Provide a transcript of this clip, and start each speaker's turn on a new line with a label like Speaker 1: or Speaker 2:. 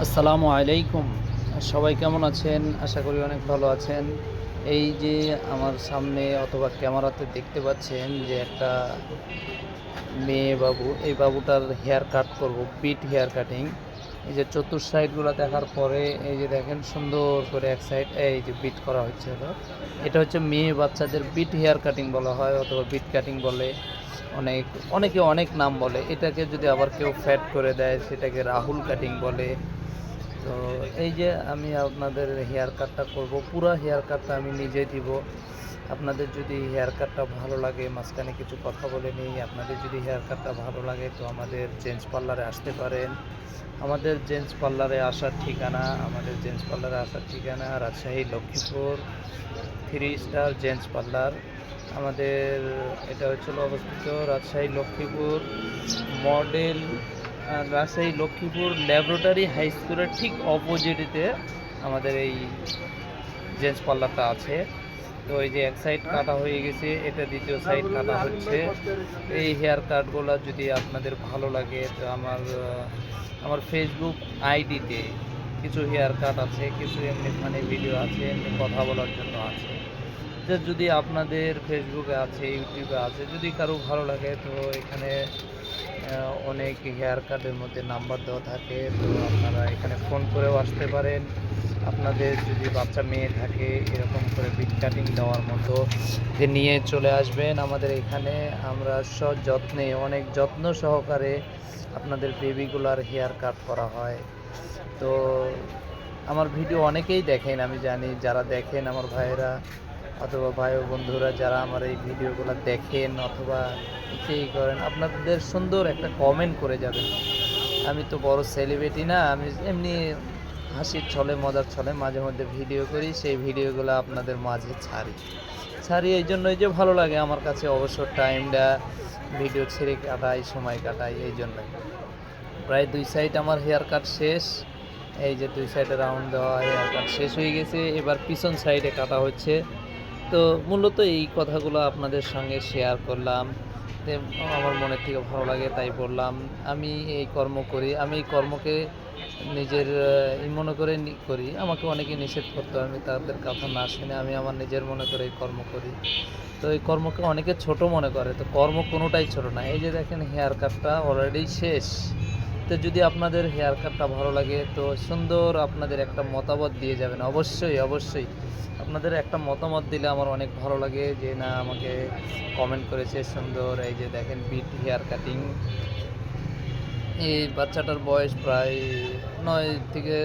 Speaker 1: আসসালামু আলাইকুম। সবাই কেমন আছেন? আশা করি অনেক ভালো আছেন। এই যে আমার সামনে অথবা ক্যামেরাতে দেখতে পাচ্ছেন যে একটা মেয়ে বাবু, এই বাবুটার হেয়ার কাট করব, বিট হেয়ার কাটিং। এই যে চতুর সাইডগুলো দেখার পরে, এই যে দেখেন সুন্দর করে এক সাইড, এই যে বিট করা হচ্ছে এটা। হচ্ছে মেয়ে বাচ্চাদের বিট হেয়ার কাটিং বলা হয়, অথবা বিট কাটিং বলে অনেক, অনেকে অনেক নাম বলে। এটাকে যদি আবার কেউ ফ্যাট করে দেয়, সেটাকে রাহুল কাটিং বলে। তো এই যে আমি আপনাদের হেয়ার কাটটা করব, পুরো হেয়ার কাটটা আমি নিজে দিব। আপনাদের যদি হেয়ার কাটটা ভালো লাগে, মাঝখানে কিছু কথা বলে নিই, আপনাদের যদি হেয়ার কাটটা ভালো লাগে, তো আমাদের জেন্টস পার্লারে আসতে পারেন। আমাদের জেন্টস পার্লারে আসার ঠিকানা, আমাদের জেন্টস পার্লারে আসার ঠিকানা Rajshahi, Laxmipur three star gents parlour আমাদের, এটা হচ্ছিল অবস্থিত Rajshahi, Laxmipur. Model Rajshahi Laxmipur laboratory high স্কুলের ঠিক অপোজিটে আমাদের এই জেন্টস পার্লারটা আছে। তো এই যে এক সাইড কাটা হয়ে গেছে, এটা দ্বিতীয় সাইড কাটা হচ্ছে। এই হেয়ার কাটগুলো যদি আপনাদের ভালো লাগে, তো আমার আমার ফেসবুক আইডিতে কিছু হেয়ার কাট আছে, কিছু এমনি ফানি ভিডিও আছে, এমনি কথা বলার জন্য আছে। যদি আপনাদের ফেসবুকে আছে ইউটিউবে আছে, যদি কারও ভালো লাগে, তো এখানে অনেক হেয়ার কাটের মধ্যে নাম্বার দেওয়া থাকে। তো আপনারা এখানে ফোন করেও আসতে পারেন। আপনাদের যদি বাচ্চা মেয়ে থাকে, এরকম করে বিট কাটিং দেওয়ার মতো যে নিয়ে চলে আসবেন আমাদের এখানে। আমরা সযত্নে অনেক যত্ন সহকারে আপনাদের বেবিগুলার হেয়ার কাট করা হয়। তো আমার ভিডিও অনেকেই দেখেন, আমি জানি যারা দেখেন, আমার ভাইয়েরা। অথবা ভাই বন্ধুরা যারা আমার এই ভিডিওগুলো দেখেন অথবা সেই করেন, আপনাদের সুন্দর একটা কমেন্ট করে যাবেন। আমি তো বড় সেলিব্রিটি না, আমি এমনি হাসির ছলে, মজার ছলে মাঝে মধ্যে ভিডিও করি, সেই ভিডিওগুলো আপনাদের মাঝে ছাড়ি। ছাড়ি এই জন্যই যে ভালো লাগে, আমার কাছে অবসর টাইমটা ভিডিও ছেড়ে কাটাই, সময় কাটাই, এই জন্যই। প্রায় দুই সাইড আমার হেয়ার কাট শেষ, এই যে দুই সাইডে রাউন্ড দেওয়া হেয়ার কাট শেষ হয়ে গেছে, এবার পিছন সাইডে কাটা হচ্ছে। তো মূলত এই কথাগুলো আপনাদের সঙ্গে শেয়ার করলাম। আমার মনের থেকে ভালো লাগে তাই বললাম। আমি এই কর্ম করি, আমি এই কর্মকে নিজের মনে করে করি। আমাকে অনেকে নিষেধ করতো, আমি তাদের কথা না শুনে আমি আমার নিজের মনে করে এই কর্ম করি। তো এই কর্মকে অনেকে ছোট মনে করে, তো কর্ম কোনোটাই ছোট না। এই যে দেখেন হেয়ার কাটটা অলরেডি শেষ। তো যদি আপনাদের হেয়ার কাটটা ভালো লাগে, তো সুন্দর আপনাদের একটা মতামত দিয়ে যাবেন। অবশ্যই অবশ্যই। আপনাদের একটা মতামত দিলে আমার অনেক ভালো লাগে যে, না, আমাকে কমেন্ট করেছে সুন্দর, এই যে দেখেন বিট হেয়ার কাটিং এই বাচ্চাটার বয়স প্রায় নয় থেকে